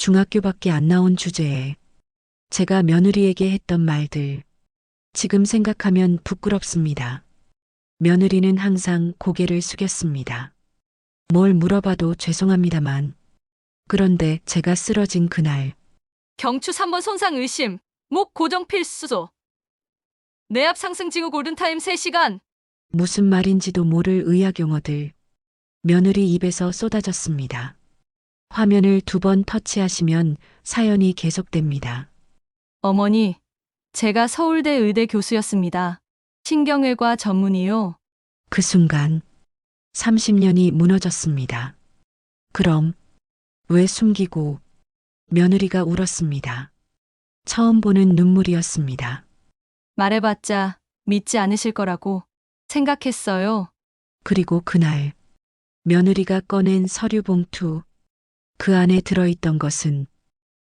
중학교밖에 안 나온 주제에 제가 며느리에게 했던 말들. 지금 생각하면 부끄럽습니다. 며느리는 항상 고개를 숙였습니다. 뭘 물어봐도 죄송합니다만. 그런데 제가 쓰러진 그날, 경추 3번 손상 의심. 목 고정 필수소. 뇌압 상승 징후 골든타임 3시간. 무슨 말인지도 모를 의학 용어들. 며느리 입에서 쏟아졌습니다. 화면을 두 번 터치하시면 사연이 계속됩니다. 어머니, 제가 서울대 의대 교수였습니다. 신경외과 전문의요. 그 순간 30년이 무너졌습니다. 그럼 왜 숨기고 며느리가 울었습니다. 처음 보는 눈물이었습니다. 말해봤자 믿지 않으실 거라고 생각했어요. 그리고 그날 며느리가 꺼낸 서류 봉투 그 안에 들어있던 것은